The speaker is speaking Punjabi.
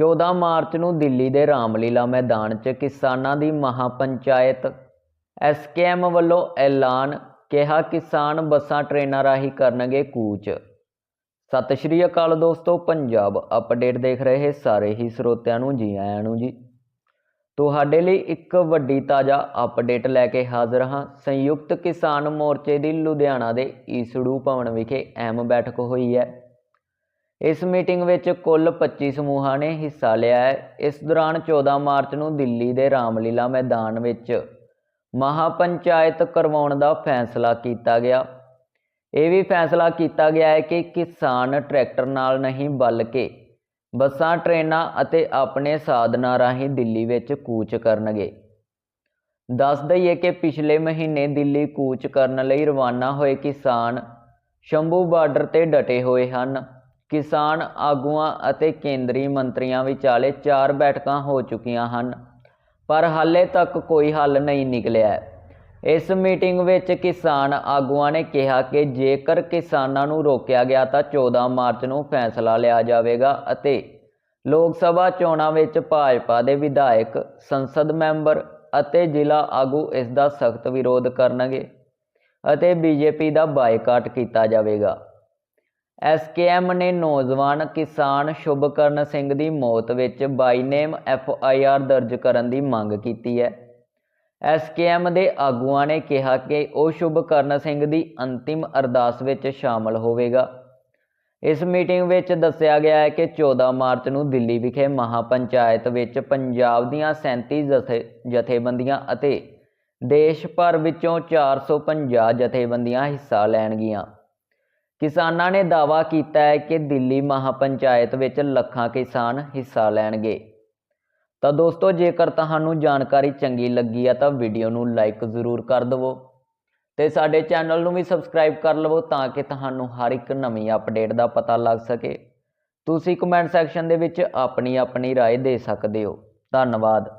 14 ਮਾਰਚ ਨੂੰ ਦਿੱਲੀ ਦੇ ਰਾਮਲੀਲਾ ਮੈਦਾਨ 'ਚ ਕਿਸਾਨਾਂ ਦੀ ਮਹਾਪੰਚਾਇਤ ਐਸਕੇਐਮ ਵੱਲੋਂ ਐਲਾਨ ਕਿਹਾ ਕਿਸਾਨ ਬੱਸਾਂ ਟ੍ਰੇਨਾਂ ਰਾਹੀਂ ਕਰਨਗੇ ਕੂਚ। ਸਤਿ ਸ਼੍ਰੀ ਅਕਾਲ ਦੋਸਤੋ, ਪੰਜਾਬ ਅਪਡੇਟ ਦੇਖ ਰਹੇ ਸਾਰੇ ਹੀ ਸਰੋਤਿਆਂ ਨੂੰ ਜੀ ਆਇਆਂ ਨੂੰ ਜੀ। ਤੁਹਾਡੇ ਲਈ ਇੱਕ ਵੱਡੀ ਤਾਜ਼ਾ ਅਪਡੇਟ ਲੈ ਕੇ ਹਾਜ਼ਰ ਹਾਂ। ਸੰਯੁਕਤ ਕਿਸਾਨ ਮੋਰਚੇ ਦੀ ਲੁਧਿਆਣਾ ਦੇ ਈਸੜੂ ਭਵਨ ਵਿਖੇ ਅਹਿਮ ਬੈਠਕ ਹੋਈ ਹੈ। ਇਸ ਮੀਟਿੰਗ ਵਿੱਚ ਕੁੱਲ 25 ਸਮੂਹਾਂ ਨੇ ਹਿੱਸਾ ਲਿਆ ਹੈ। ਇਸ ਦੌਰਾਨ 14 ਮਾਰਚ ਨੂੰ ਦਿੱਲੀ ਦੇ ਰਾਮਲੀਲਾ ਮੈਦਾਨ ਵਿੱਚ ਮਹਾਪੰਚਾਇਤ ਕਰਵਾਉਣ ਦਾ ਫੈਸਲਾ ਕੀਤਾ ਗਿਆ। ਇਹ ਵੀ ਫੈਸਲਾ ਕੀਤਾ ਗਿਆ ਹੈ ਕਿ ਕਿਸਾਨ ਟਰੈਕਟਰ ਨਾਲ ਨਹੀਂ ਬਲਕਿ ਬੱਸਾਂ, ਟ੍ਰੇਨਾਂ ਅਤੇ ਆਪਣੇ ਸਾਧਨਾਂ ਰਾਹੀਂ ਦਿੱਲੀ ਵਿੱਚ ਕੂਚ ਕਰਨਗੇ। ਦੱਸ ਦਈਏ ਕਿ ਪਿਛਲੇ ਮਹੀਨੇ ਦਿੱਲੀ ਕੂਚ ਕਰਨ ਲਈ ਰਵਾਨਾ ਹੋਏ ਕਿਸਾਨ ਸ਼ੰਭੂ ਬਾਰਡਰ ਤੇ ਡਟੇ ਹੋਏ ਹਨ। ਕਿਸਾਨ ਆਗੂਆਂ ਅਤੇ ਕੇਂਦਰੀ ਮੰਤਰੀਆਂ ਵਿਚਾਲੇ ਚਾਰ ਬੈਠਕਾਂ ਹੋ ਚੁੱਕੀਆਂ ਹਨ, ਪਰ ਹਾਲੇ ਤੱਕ ਕੋਈ ਹੱਲ ਨਹੀਂ ਨਿਕਲਿਆ। ਇਸ ਮੀਟਿੰਗ ਵਿੱਚ ਕਿਸਾਨ ਆਗੂਆਂ ਨੇ ਕਿਹਾ ਕਿ ਜੇਕਰ ਕਿਸਾਨਾਂ ਨੂੰ ਰੋਕਿਆ ਗਿਆ ਤਾਂ 14 ਮਾਰਚ ਨੂੰ ਫੈਸਲਾ ਲਿਆ ਜਾਵੇਗਾ ਅਤੇ ਲੋਕ ਸਭਾ ਚੋਣਾਂ ਵਿੱਚ ਭਾਜਪਾ ਦੇ ਵਿਧਾਇਕ, ਸੰਸਦ ਮੈਂਬਰ ਅਤੇ ਜ਼ਿਲ੍ਹਾ ਆਗੂ ਇਸ ਦਾ ਸਖਤ ਵਿਰੋਧ ਕਰਨਗੇ ਅਤੇ ਬੀਜੇਪੀ ਦਾ ਬਾਈਕਾਟ ਕੀਤਾ ਜਾਵੇਗਾ। ਐਸਕੇਐਮ ਨੇ ਨੌਜਵਾਨ ਕਿਸਾਨ ਸ਼ੁਭਕਰਨ ਸਿੰਘ ਦੀ ਮੌਤ ਵਿੱਚ ਬਾਈ ਨੇਮ ਐਫਆਈਆਰ ਦਰਜ ਕਰਨ ਦੀ ਮੰਗ ਕੀਤੀ ਹੈ। ਐਸਕੇਐਮ ਦੇ ਆਗੂਆਂ ਨੇ ਕਿਹਾ ਕਿ ਉਹ ਸ਼ੁਭਕਰਨ ਸਿੰਘ ਦੀ ਅੰਤਿਮ ਅਰਦਾਸ ਵਿੱਚ ਸ਼ਾਮਲ ਹੋਵੇਗਾ। ਇਸ ਮੀਟਿੰਗ ਵਿੱਚ ਦੱਸਿਆ ਗਿਆ ਹੈ ਕਿ 14 ਮਾਰਚ ਨੂੰ ਦਿੱਲੀ ਵਿਖੇ ਮਹਾਪੰਚਾਇਤ ਵਿੱਚ ਪੰਜਾਬ ਦੀਆਂ 37 ਜਥੇ, ਜਥੇਬੰਦੀਆਂ ਅਤੇ ਦੇਸ਼ ਭਰ ਵਿੱਚੋਂ 450 ਜਥੇਬੰਦੀਆਂ ਹਿੱਸਾ ਲੈਣਗੀਆਂ। ਕਿਸਾਨਾਂ ਨੇ ਦਾਅਵਾ ਕੀਤਾ ਹੈ ਕਿ ਦਿੱਲੀ ਮਹਾਪੰਚਾਇਤ ਵਿੱਚ ਲੱਖਾਂ ਕਿਸਾਨ ਹਿੱਸਾ ਲੈਣਗੇ ਤਾਂ ਦੋਸਤੋ ਜੇਕਰ ਤੁਹਾਨੂੰ ਜਾਣਕਾਰੀ ਚੰਗੀ ਲੱਗੀ ਆ ਤਾਂ ਵੀਡੀਓ ਨੂੰ ਲਾਈਕ ਜ਼ਰੂਰ ਕਰ ਦਿਵੋ ਤੇ ਸਾਡੇ ਚੈਨਲ ਨੂੰ ਵੀ ਸਬਸਕ੍ਰਾਈਬ ਕਰ ਲਵੋ ਤਾਂ ਕਿ ਤੁਹਾਨੂੰ ਹਰ ਇੱਕ ਨਵੀਂ ਅਪਡੇਟ ਦਾ ਪਤਾ ਲੱਗ ਸਕੇ ਤੁਸੀਂ ਕਮੈਂਟ ਸੈਕਸ਼ਨ ਦੇ ਵਿੱਚ ਆਪਣੀ ਆਪਣੀ رائے ਦੇ ਸਕਦੇ ਹੋ ਧੰਨਵਾਦ